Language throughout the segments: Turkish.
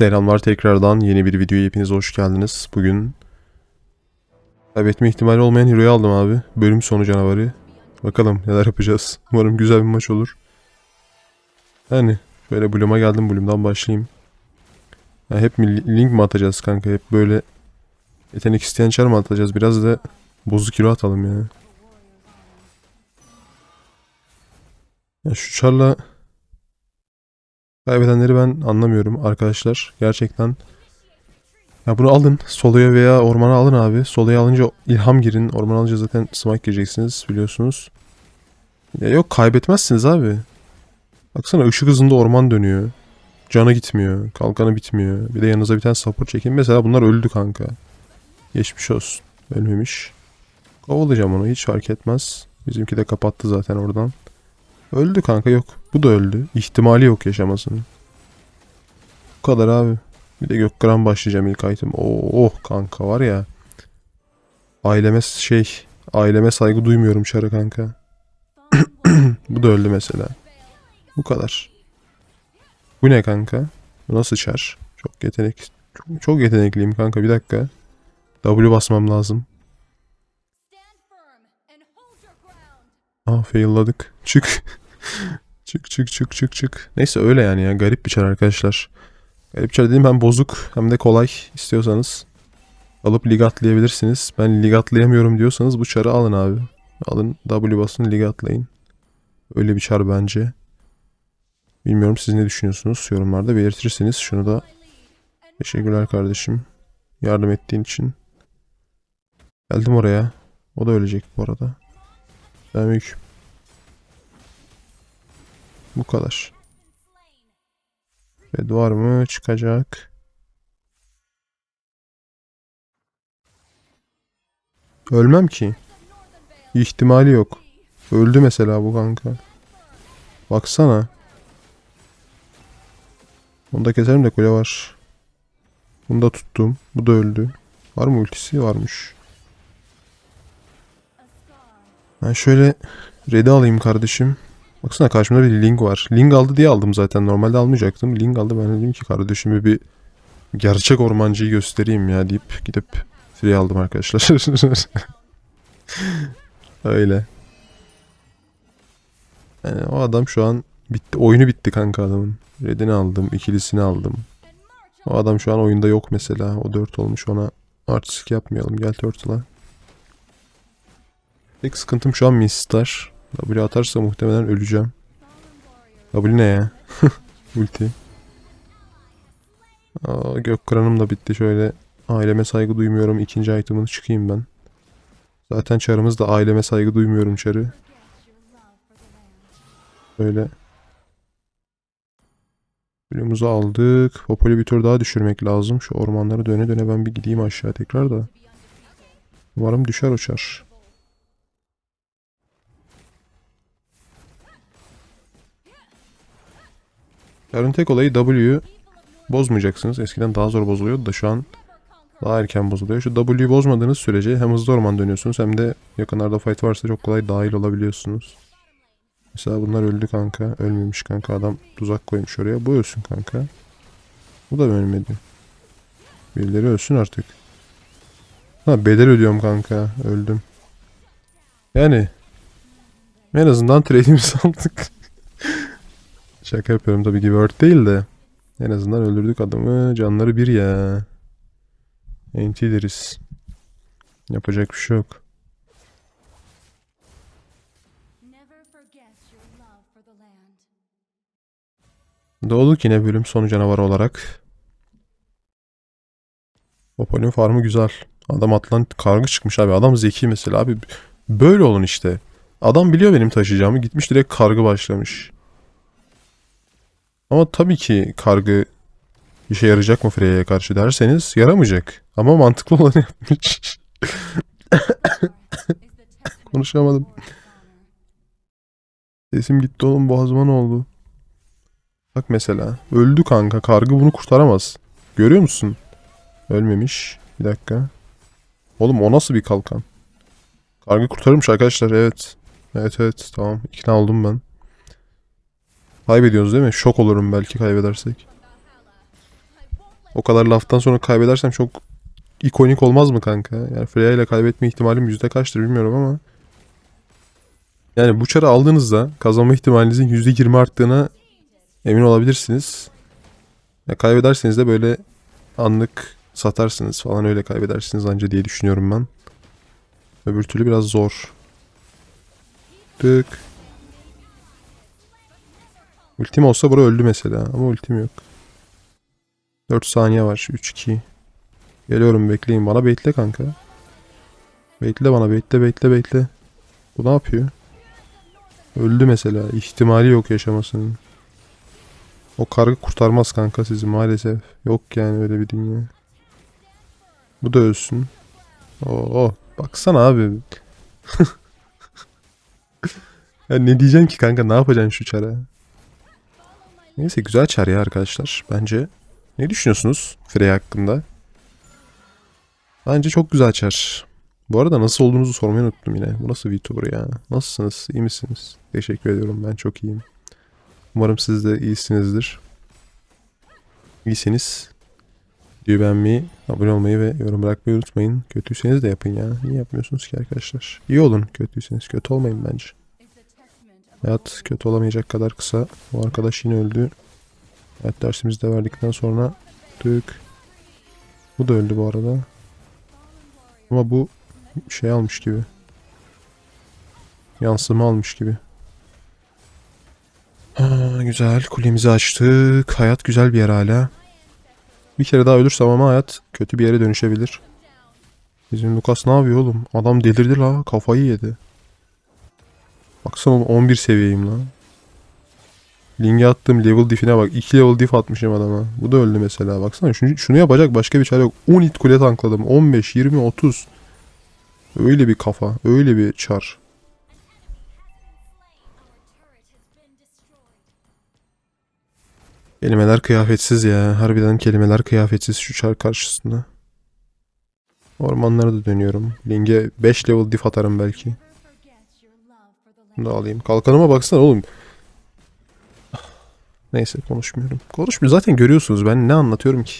Selamlar tekrardan yeni bir videoya hepiniz hoş geldiniz. Bugün kaybetme ihtimali olmayan Hero'yu aldım abi. Bölüm sonu canavarı. Bakalım neler yapacağız. Umarım güzel bir maç olur. Yani şöyle Bloom'a geldim. Bloom'dan başlayayım. Ya hep mi link mi atacağız kanka? Hep böyle yetenek isteyen çar mı atacağız? Biraz da bozuk hero atalım ya. Ya şu çarla Kaybedenleri ben anlamıyorum arkadaşlar. Gerçekten. Ya bunu alın. Solo'ya veya ormana alın abi. Solo'ya alınca ilham girin. Ormana alınca zaten smite gireceksiniz biliyorsunuz. Ya yok kaybetmezsiniz abi. Baksana ışık hızında orman dönüyor. Canı gitmiyor. Kalkanı bitmiyor. Bir de yanınıza bir tane support çekin. Mesela bunlar öldü kanka. Geçmiş olsun. Ölmemiş. Kovalayacağım onu. Hiç fark etmez. Bizimki de kapattı zaten oradan. Öldü kanka yok. Bu da öldü. İhtimali yok yaşamasının. Bu kadar abi. Bir de Gökgran başlayacağım ilk item. Oo, oh kanka var ya. Aileme şey. Aileme saygı duymuyorum çarı kanka. Bu da öldü mesela. Bu kadar. Bu ne kanka? Bu nasıl çar? Çok yetenek. Çok, çok yetenekliyim kanka bir dakika. W basmam lazım. Aa failladık. Çık. çık çık çık çık çık. Neyse öyle yani ya. Garip bir çar arkadaşlar. Garip çar dediğim hem bozuk hem de kolay istiyorsanız. Alıp lig atlayabilirsiniz. Ben lig atlayamıyorum diyorsanız bu çarı alın abi. Alın W basın lig atlayın. Öyle bir çar bence. Bilmiyorum siz ne düşünüyorsunuz yorumlarda belirtirseniz şunu da teşekkürler kardeşim. Yardım ettiğin için. Geldim oraya. O da ölecek bu arada. Selamünaleyküm. Bu kadar. Red var mı? Çıkacak. Ölmem ki. İhtimali yok. Öldü mesela bu kanka. Baksana. Onu da keserim de kule var. Bunu da tuttum. Bu da öldü. Var mı ultisi? Varmış. Ben şöyle red'i alayım kardeşim. Baksana karşımda bir Ling var. Ling aldı diye aldım zaten. Normalde almayacaktım. Ling aldı. Ben dedim ki kardeşime bir gerçek ormancıyı göstereyim ya deyip gidip free aldım arkadaşlar. Öyle. Yani o adam şu an bitti. Oyunu bitti kanka adamın. Red'ini aldım. ikilisini aldım. O adam şu an oyunda yok mesela. O 4 olmuş ona artistik yapmayalım. Gel Turtle'a. Tek sıkıntım şu an Mistar. W atarsa muhtemelen öleceğim. W ne ya? Ulti. Aa, gök kranım da bitti şöyle. Aileme saygı duymuyorum. İkinci item'ını çıkayım ben. Zaten çarımız da aileme saygı duymuyorum çarı. Böyle. Bölümümüzü aldık. Popol'i bir tur daha düşürmek lazım. Şu ormanları döne döne ben bir gideyim aşağı tekrar da. Umarım düşer uçar. Yarın tek olayı W'yu bozmayacaksınız. Eskiden daha zor bozuluyordu da şu an daha erken bozuluyor. Şu W'yu bozmadığınız sürece hem hızlı orman dönüyorsunuz hem de yakınlarda fight varsa çok kolay dahil olabiliyorsunuz. Mesela bunlar öldü kanka. Ölmemiş kanka. Adam tuzak koymuş oraya. Bu ölsün kanka. Bu da ölmedi. Birileri ölsün artık. Ha bedel ödüyorum kanka. Öldüm. Yani en azından trade'imizi aldık. Şaka yapıyorum tabii ki word değil de. En azından öldürdük adamı. Canları bir ya. Deriz. Yapacak bir şey yok. Doğduk yine bölüm sonu canavarı olarak. Popol'ün farmı güzel. Adam atlan kargı çıkmış abi. Adam zeki mesela abi. Böyle olun işte. Adam biliyor benim taşıyacağımı. Gitmiş direkt kargı başlamış. Ama tabii ki kargı işe yarayacak mı Freya'ya karşı derseniz yaramayacak. Ama mantıklı olanı yapmış. Konuşamadım. Sesim gitti oğlum boğazıma ne oldu? Bak mesela. Öldü kanka. Kargı bunu kurtaramaz. Görüyor musun? Ölmemiş. Bir dakika. Oğlum o nasıl bir kalkan? Kargı kurtarırmış arkadaşlar. Evet. Evet evet. Tamam. İkna oldum ben. Kaybediyoruz değil mi? Şok olurum belki kaybedersek. O kadar laftan sonra kaybedersem çok ikonik olmaz mı kanka? Yani Freya ile kaybetme ihtimalim yüzde kaçtır bilmiyorum ama. Yani bu çarı aldığınızda kazanma ihtimalinizin yüzde yirmi arttığına emin olabilirsiniz. Ya kaybederseniz de böyle anlık satarsınız falan öyle kaybedersiniz anca diye düşünüyorum ben. Öbür türlü biraz zor. Tık. Ultim olsa bura öldü mesela ama ultim yok. 4 saniye var. 3-2. Geliyorum bekleyin. Bana bekle kanka. Bekle bana bekle bekle bekle. Bu ne yapıyor? Öldü mesela. İhtimali yok yaşamasının. O kargı kurtarmaz kanka sizi maalesef. Yok yani öyle bir dünya. Bu da ölsün. Oo, baksana abi. ya ne diyeceksin ki kanka ne yapacaksın şu çara? Neyse güzel çar ya arkadaşlar bence. Ne düşünüyorsunuz Freya hakkında? Bence çok güzel çar. Bu arada nasıl olduğunuzu sormayı unuttum yine. Bu nasıl VTuber ya? Nasılsınız? İyi misiniz? Teşekkür ediyorum. Ben çok iyiyim. Umarım siz de iyisinizdir. İyisiniz. Videoyu beğenmeyi, abone olmayı ve yorum bırakmayı unutmayın. Kötüyseniz de yapın ya. Niye yapmıyorsunuz ki arkadaşlar? İyi olun kötüyseniz. Kötü olmayın bence. Hayat kötü olamayacak kadar kısa. Bu arkadaş yine öldü. Hayat dersimizi de verdikten sonra tık. Bu da öldü bu arada. Ama bu şey almış gibi. Yansıma almış gibi. Aa, güzel. Kulemizi açtık. Hayat güzel bir yer hala. Bir kere daha ölürsem ama hayat kötü bir yere dönüşebilir. Bizim Lucas ne yapıyor oğlum? Adam delirdi la. Kafayı yedi. Baksana oğlum 11 seviyeyim lan. Link'e attığım level diff'ine bak. 2 level diff atmışım adama. Bu da öldü mesela. Baksana şunu, şunu yapacak başka bir çare yok. 10 hit kule tankladım. 15, 20, 30. Öyle bir kafa. Öyle bir çar. Kelimeler kıyafetsiz ya. Harbiden kelimeler kıyafetsiz şu çar karşısında. Ormanlara da dönüyorum. Link'e 5 level diff atarım belki. Bunu da alayım. Kalkanıma baksana oğlum. Neyse konuşmuyorum. Konuşmuyor. Zaten görüyorsunuz. Ben ne anlatıyorum ki?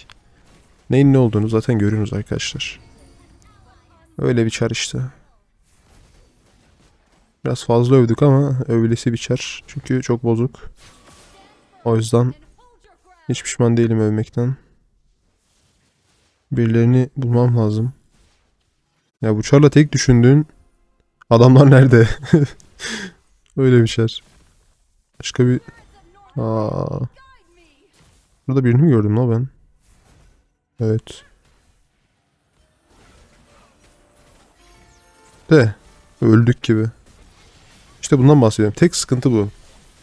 Neyin ne olduğunu zaten görüyorsunuz arkadaşlar. Öyle bir çar işte. Biraz fazla övdük ama övülesi bir çar. Çünkü çok bozuk. O yüzden hiç pişman değilim övmekten. Birilerini bulmam lazım. Ya bu çarla tek düşündüğün adamlar nerede? Öyle bir çar. Başka bir... Aa. Burada birini mi gördüm la ben? Evet. De öldük gibi. İşte bundan bahsediyorum. Tek sıkıntı bu.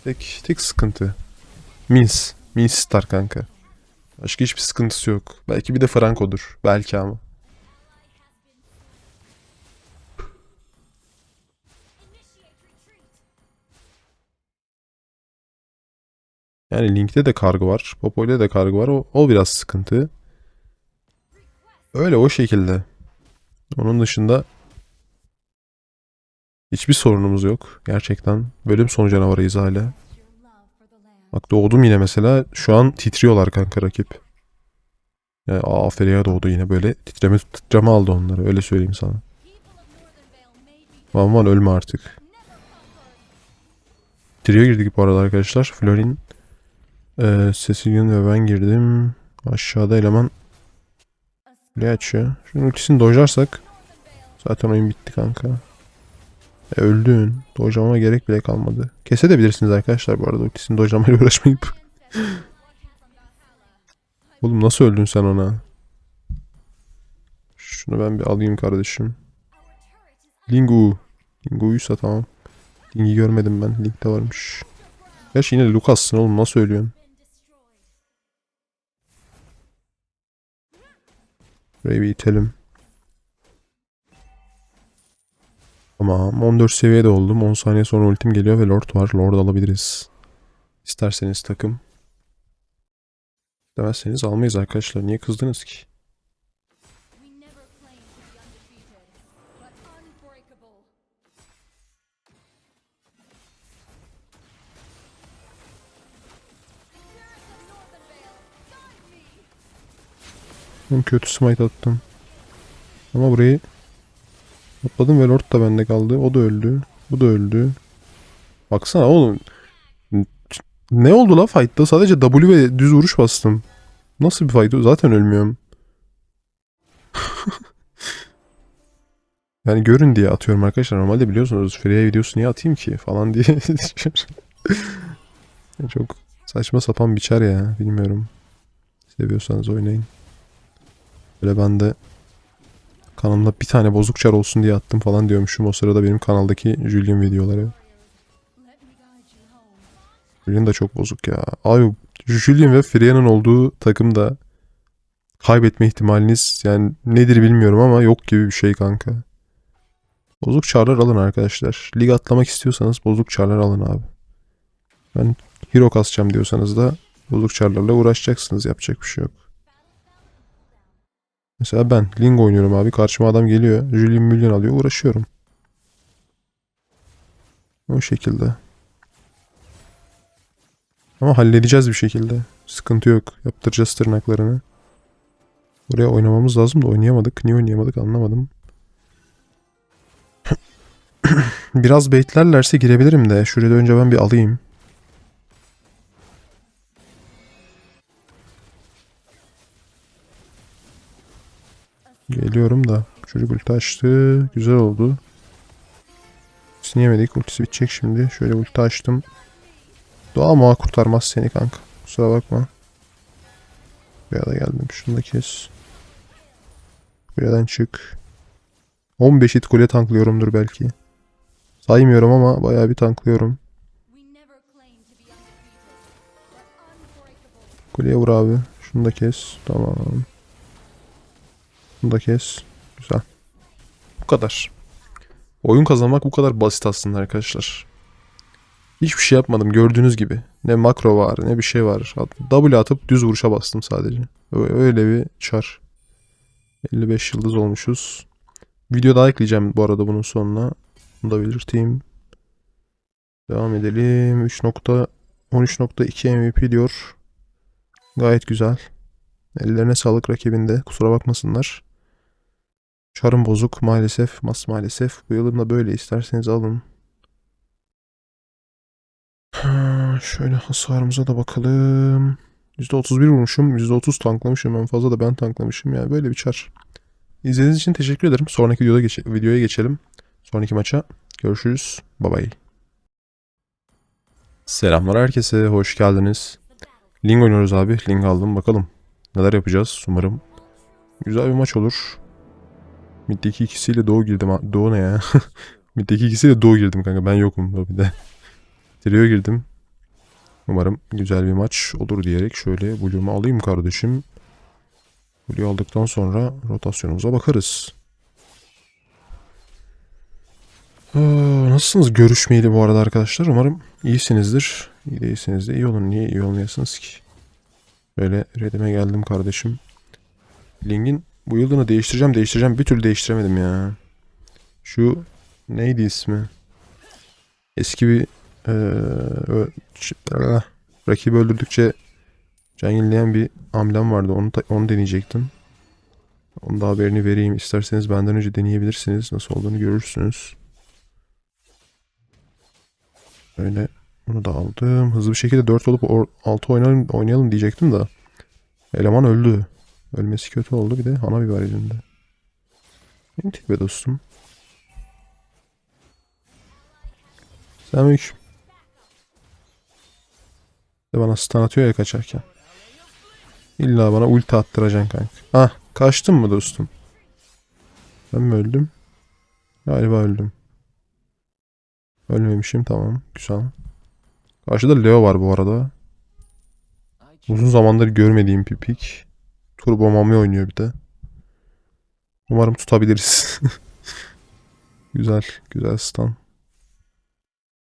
Tek tek sıkıntı. Mins. Mins Star kanka. Başka hiçbir sıkıntısı yok. Belki bir de Franco'dur. Belki ama. Yani Link'te de kargı var. Popo'yla de kargı var. O, o biraz sıkıntı. Öyle o şekilde. Onun dışında hiçbir sorunumuz yok. Gerçekten. Bölüm sonu canavarıyız hala. Bak doğdum yine mesela. Şu an titriyorlar kanka rakip. Yani Aferi'ye doğdu yine böyle. Titreme titreme aldı onları. Öyle söyleyeyim sana. Van Van ölme artık. Trio girdik bu arada arkadaşlar. Florin, e, Cecilion ve ben girdim. Aşağıda eleman ne açıyor? Şunun ultisini dojlarsak zaten oyun bitti kanka. E, öldün. Dojlamama gerek bile kalmadı. Kesebilirsiniz arkadaşlar bu arada ultisini dojlamayla uğraşmayıp. Oğlum nasıl öldün sen ona? Şunu ben bir alayım kardeşim. Lingu. Lingu'ysa tamam. Ling'i görmedim ben. Link'te varmış. Gerçi yine Lucas'sın oğlum nasıl ölüyorsun? Burayı bir itelim. Tamam 14 seviyede oldum. 10 saniye sonra ultim geliyor ve Lord var. Lord alabiliriz. İsterseniz takım. Demezseniz almayız arkadaşlar. Niye kızdınız ki? Kötü smite attım. Ama burayı atladım ve Lord da bende kaldı. O da öldü. Bu da öldü. Baksana oğlum. Ne oldu la fight'ta? Sadece W ve düz vuruş bastım. Nasıl bir fight? Zaten ölmüyorum. yani görün diye atıyorum arkadaşlar. Normalde biliyorsunuz Freya videosu niye atayım ki falan diye. Çok saçma sapan bir çar ya. Bilmiyorum. Seviyorsanız oynayın. Böyle ben de kanalımda bir tane bozuk çar olsun diye attım falan diyormuşum. O sırada benim kanaldaki Julian videoları. Julian da çok bozuk ya. Abi Julian ve Freya'nın olduğu takımda kaybetme ihtimaliniz yani nedir bilmiyorum ama yok gibi bir şey kanka. Bozuk çarlar alın arkadaşlar. Lig atlamak istiyorsanız bozuk çarlar alın abi. Ben hero kasacağım diyorsanız da bozuk çarlarla uğraşacaksınız. Yapacak bir şey yok. Mesela ben Ling oynuyorum abi. Karşıma adam geliyor. Julian milyon alıyor. Uğraşıyorum. O şekilde. Ama halledeceğiz bir şekilde. Sıkıntı yok. Yaptıracağız tırnaklarını. Buraya oynamamız lazım da oynayamadık. Niye oynayamadık anlamadım. Biraz baitlerlerse girebilirim de. Şurada önce ben bir alayım. Geliyorum da. Çocuk ulti açtı. Güzel oldu. Ultisini yemedik. Ultisi bitecek şimdi. Şöyle ulti açtım. Doğa muğa kurtarmaz seni kanka. Kusura bakma. Buraya da geldim. Şunu da kes. Buradan çık. 15 hit kule tanklıyorumdur belki. Saymıyorum ama bayağı bir tanklıyorum. Kuleye vur abi. Şunu da kes. Tamam. Şunu da kes. Güzel. Bu kadar. Oyun kazanmak bu kadar basit aslında arkadaşlar. Hiçbir şey yapmadım gördüğünüz gibi. Ne makro var ne bir şey var. W atıp düz vuruşa bastım sadece. Öyle bir çar. 55 yıldız olmuşuz. Video daha ekleyeceğim bu arada bunun sonuna. Bunu da belirteyim. Devam edelim. 3.13.2 MVP diyor. Gayet güzel. Ellerine sağlık rakibinde. Kusura bakmasınlar. Çarım bozuk maalesef. Mas maalesef. Bu yılın da böyle isterseniz alın. Şöyle hasarımıza da bakalım. %31 vurmuşum. %30 tanklamışım. En fazla da ben tanklamışım. Yani böyle bir çar. İzlediğiniz için teşekkür ederim. Sonraki videoda geçe- videoya geçelim. Sonraki maça. Görüşürüz. Bye bye. Selamlar herkese. Hoş geldiniz. Ling oynuyoruz abi. Ling aldım. Bakalım. Neler yapacağız umarım. Güzel bir maç olur. Mid'deki ikisiyle Doğu girdim. Doğu ne ya? Mid'deki ikisiyle Doğu girdim kanka. Ben yokum bir de. Trio girdim. Umarım güzel bir maç olur diyerek şöyle Blue'umu alayım kardeşim. Blue aldıktan sonra rotasyonumuza bakarız. Aa, nasılsınız görüşmeyeli bu arada arkadaşlar? Umarım iyisinizdir. İyi değilsiniz de iyi olun. Niye iyi olmayasınız ki? Böyle redime geldim kardeşim. Link'in bu yıldığını değiştireceğim değiştireceğim. Bir türlü değiştiremedim ya. Şu neydi ismi? Eski bir ah, rakibi öldürdükçe can yenileyen bir amblem vardı. Onu, onu deneyecektim. Onun da haberini vereyim. İsterseniz benden önce deneyebilirsiniz. Nasıl olduğunu görürsünüz. Öyle bunu da aldım. Hızlı bir şekilde 4 olup 6 oynayalım, oynayalım diyecektim de. Eleman öldü. Ölmesi kötü oldu bir de hana biber yüzünde. Entik be dostum. Selamünaleyküm. De bana stun atıyor ya kaçarken. İlla bana ulti attıracaksın kanka. Ah kaçtın mı dostum? Ben mi öldüm? Galiba öldüm. Ölmemişim tamam güzel. Karşıda Leo var bu arada. Uzun zamandır görmediğim bir pick. Turbo Mami oynuyor bir de. Umarım tutabiliriz. güzel, güzel stun.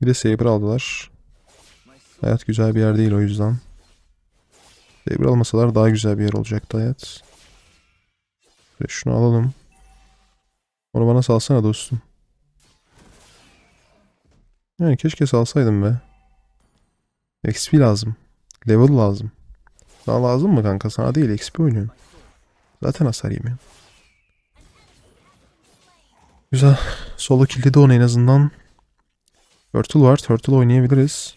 Bir de Saber aldılar. Hayat güzel bir yer değil o yüzden. Saber almasalar daha güzel bir yer olacaktı hayat. Ve şunu alalım. Onu bana salsana dostum. Yani keşke salsaydım be. XP lazım. Level lazım. Sana lazım mı kanka? Sana değil XP oynuyorum. Zaten hasar yemiyor. Güzel. Solo kill'de onu en azından. Turtle var. Turtle oynayabiliriz.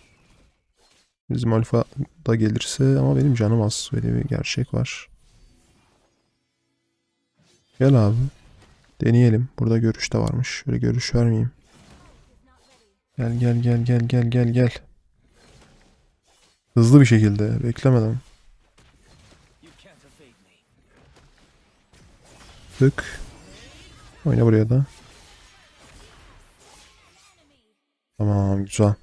Bizim alfa da gelirse ama benim canım az. Öyle bir gerçek var. Gel abi. Deneyelim. Burada görüş de varmış. Şöyle görüş vermeyeyim. Gel gel gel gel gel gel gel. Hızlı bir şekilde beklemeden. Tık. Oyna buraya da. Tamam güzel.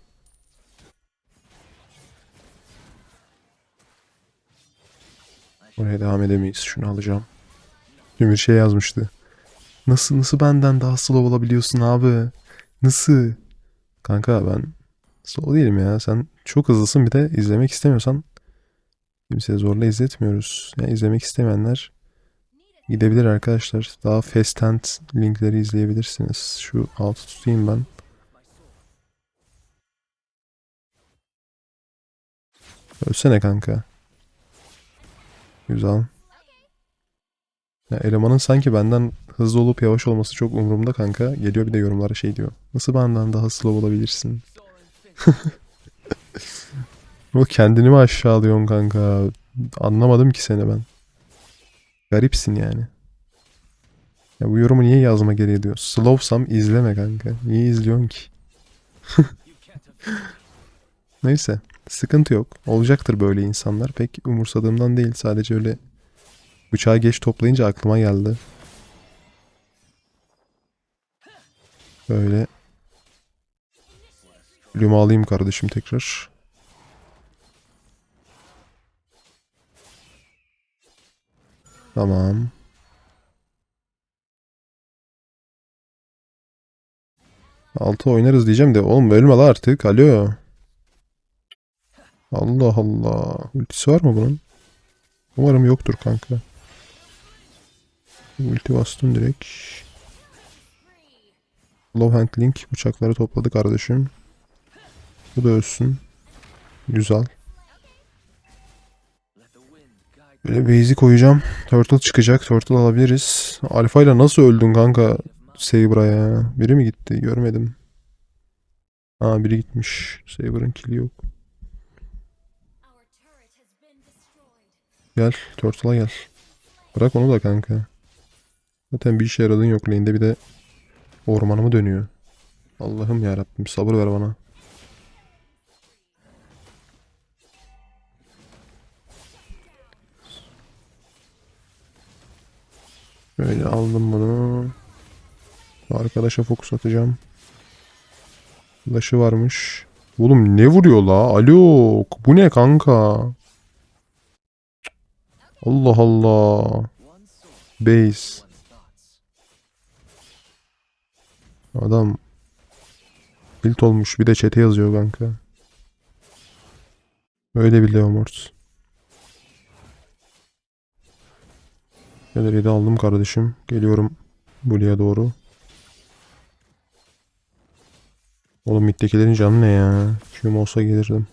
Oraya devam edemeyiz. Şunu alacağım. Dün bir şey yazmıştı. Nasıl nasıl benden daha slow olabiliyorsun abi? Nasıl? Kanka ben slow değilim ya. Sen çok hızlısın bir de izlemek istemiyorsan kimseye zorla izletmiyoruz. Yani izlemek istemeyenler gidebilir arkadaşlar. Daha fast hand linkleri izleyebilirsiniz. Şu altı tutayım ben. Ölsene kanka. Güzel. Ya elemanın sanki benden hızlı olup yavaş olması çok umurumda kanka. Geliyor bir de yorumlara şey diyor. Nasıl benden daha slow olabilirsin? o kendini mi aşağılıyorsun kanka? Anlamadım ki seni ben. Garipsin yani. Ya bu yorumu niye yazma gereği diyor. Slowsam izleme kanka. Niye izliyorsun ki? Neyse. Sıkıntı yok. Olacaktır böyle insanlar. Pek umursadığımdan değil. Sadece öyle bıçağı geç toplayınca aklıma geldi. Böyle. Ölümü alayım kardeşim tekrar. Tamam. Altı oynarız diyeceğim de oğlum ölme la artık. Alo. Allah Allah. Ultisi var mı bunun? Umarım yoktur kanka. Ulti bastım direkt. Low hand link bıçakları topladı kardeşim. Bu da ölsün. Güzel. Böyle base'i koyacağım. Turtle çıkacak. Turtle alabiliriz. Alpha ile nasıl öldün kanka? Saber'a. Biri mi gitti? Görmedim. Aa biri gitmiş. Saber'ın kill'i yok. Gel. Turtle'a gel. Bırak onu da kanka. Zaten bir işe yaradığın yok lane'de bir de ormanımı dönüyor. Allah'ım ya Rabbim sabır ver bana. Böyle aldım bunu. Arkadaşa fokus atacağım. Flash'ı varmış. Oğlum ne vuruyor la? Alo. Bu ne kanka? Allah Allah. Base. Adam Build olmuş. Bir de chat'e yazıyor kanka. Öyle bir Leomort. Galeriyi de aldım kardeşim. Geliyorum buraya doğru. Oğlum middekilerin canı ne ya? Q'm olsa gelirdim.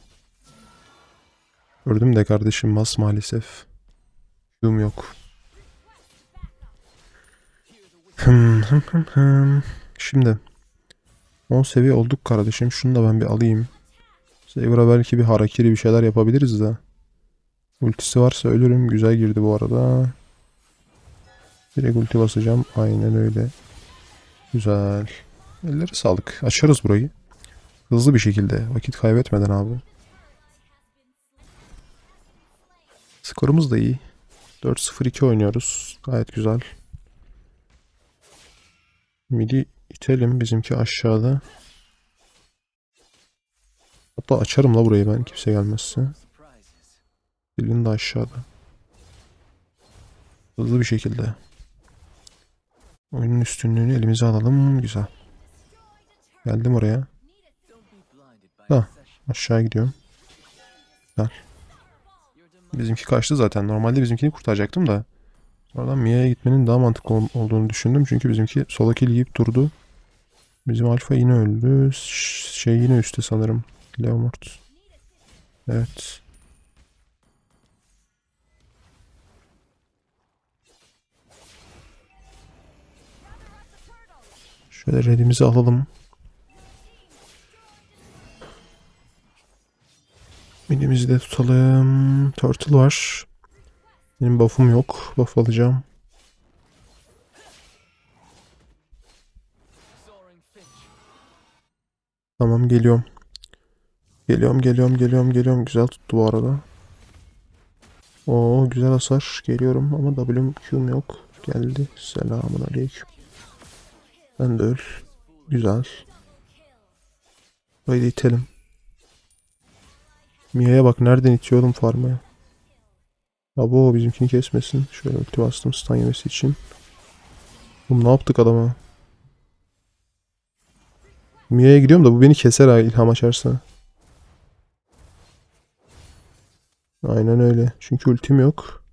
Gördüm de kardeşim mas maalesef. Q'm yok. Şimdi 10 seviye olduk kardeşim. Şunu da ben bir alayım. Saber'a belki bir harakiri bir şeyler yapabiliriz de. Ultisi varsa ölürüm. Güzel girdi bu arada. Direkt ulti basacağım. Aynen öyle. Güzel. Elleri sağlık. Açarız burayı. Hızlı bir şekilde. Vakit kaybetmeden abi. Skorumuz da iyi. 4-0-2 oynuyoruz. Gayet güzel. Midi itelim. Bizimki aşağıda. Hatta açarım la burayı ben kimse gelmezse. Dilin de aşağıda. Hızlı bir şekilde. Oyunun üstünlüğünü elimize alalım. Güzel. Geldim oraya. Da aşağı gidiyorum. Güzel. Bizimki kaçtı zaten. Normalde bizimkini kurtaracaktım da. Sonradan Mia'ya gitmenin daha mantıklı ol- olduğunu düşündüm. Çünkü bizimki sola yiyip durdu. Bizim alfa yine öldü. Şey yine üstte sanırım. Leomort. Evet. Şöyle redimizi alalım. Minimizi de tutalım. Turtle var. Benim buff'um yok. Buff alacağım. Tamam geliyorum. Geliyorum geliyorum geliyorum geliyorum. Güzel tuttu bu arada. Oo güzel hasar. Geliyorum ama W'm Q'm yok. Geldi. Selamun aleyküm. Ben de öl. Güzel. Haydi itelim. Mia'ya bak nereden itiyorum farmaya. Abo bizimkini kesmesin. Şöyle ulti bastım stun yemesi için. Oğlum ne yaptık adama? Mia'ya gidiyorum da bu beni keser ha ilham açarsa. Aynen öyle. Çünkü ultim yok.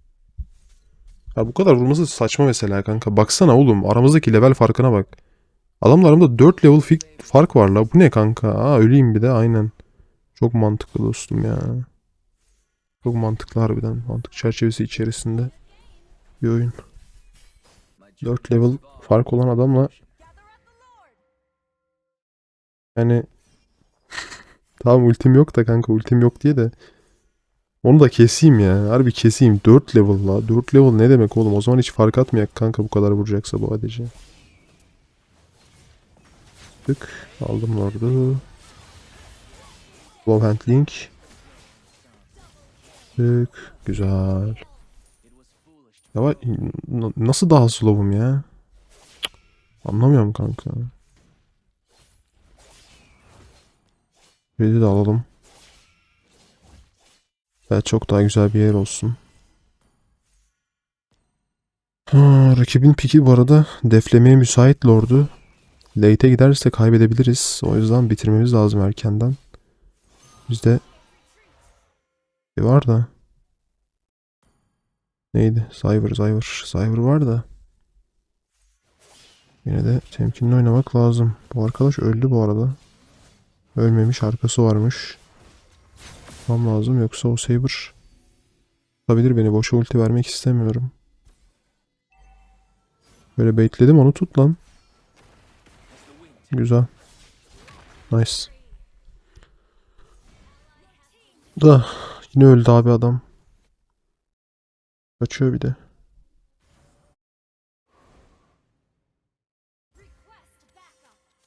Ya bu kadar vurması saçma mesela kanka. Baksana oğlum aramızdaki level farkına bak. Adamla aramda 4 level fark var la. Bu ne kanka? Aa öleyim bir de aynen. Çok mantıklı dostum ya. Çok mantıklı harbiden. Mantık çerçevesi içerisinde bir oyun. 4 level fark olan adamla yani tamam ultim yok da kanka ultim yok diye de onu da keseyim ya. Harbi keseyim. 4 level la. 4 level ne demek oğlum? O zaman hiç fark atmayak kanka bu kadar vuracaksa bu ADC. Tık. Aldım orada. Low handling. Tık. Güzel. Ya nasıl daha slow'um ya? Anlamıyorum kanka. Red'i de alalım. Evet çok daha güzel bir yer olsun. Ha, rakibin piki bu arada deflemeye müsait lordu. Late'e giderse kaybedebiliriz. O yüzden bitirmemiz lazım erkenden. Bizde bir var da. Neydi? Cyber, Cyber. Cyber var da. Yine de temkinli oynamak lazım. Bu arkadaş öldü bu arada. Ölmemiş. Arkası varmış. Tutmam lazım. Yoksa o Saber tutabilir beni. Boşa ulti vermek istemiyorum. Böyle baitledim onu tut lan. Güzel. Nice. Da yine öldü abi adam. Kaçıyor bir de.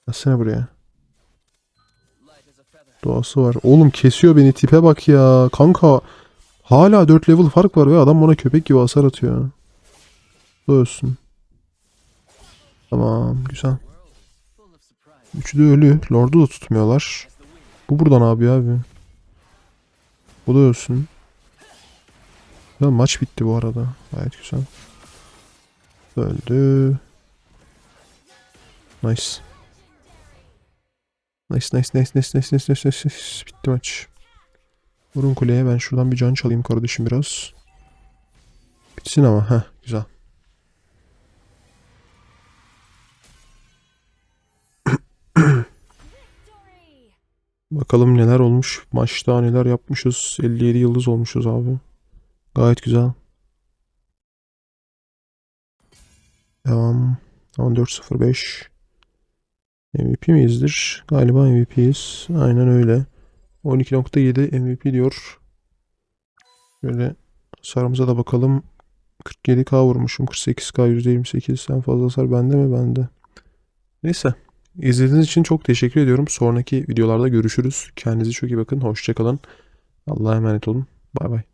Gelsene buraya. Doğası var. Oğlum kesiyor beni tipe bak ya. Kanka hala 4 level fark var ve adam bana köpek gibi hasar atıyor. Ölsün. Tamam güzel. Üçü de ölü. Lord'u da tutmuyorlar. Bu buradan abi abi. Bu da ölsün. Ya maç bitti bu arada. Gayet güzel. Öldü. Nice. Nice nice nice nice nice nice nice nice. Bitti maç. Vurun kuleye ben şuradan bir can çalayım kardeşim biraz. Bitsin ama. Heh güzel. Bakalım neler olmuş. Maçta neler yapmışız. 57 yıldız olmuşuz abi. Gayet güzel. Devam. 14.05. MVP miyizdir? Galiba MVP'yiz. Aynen öyle. 12.7 MVP diyor. Şöyle hasarımıza da bakalım. 47k vurmuşum. 48k %28. En fazla hasar bende mi? Bende. Neyse. İzlediğiniz için çok teşekkür ediyorum. Sonraki videolarda görüşürüz. Kendinize çok iyi bakın. Hoşçakalın. Allah'a emanet olun. Bay bay.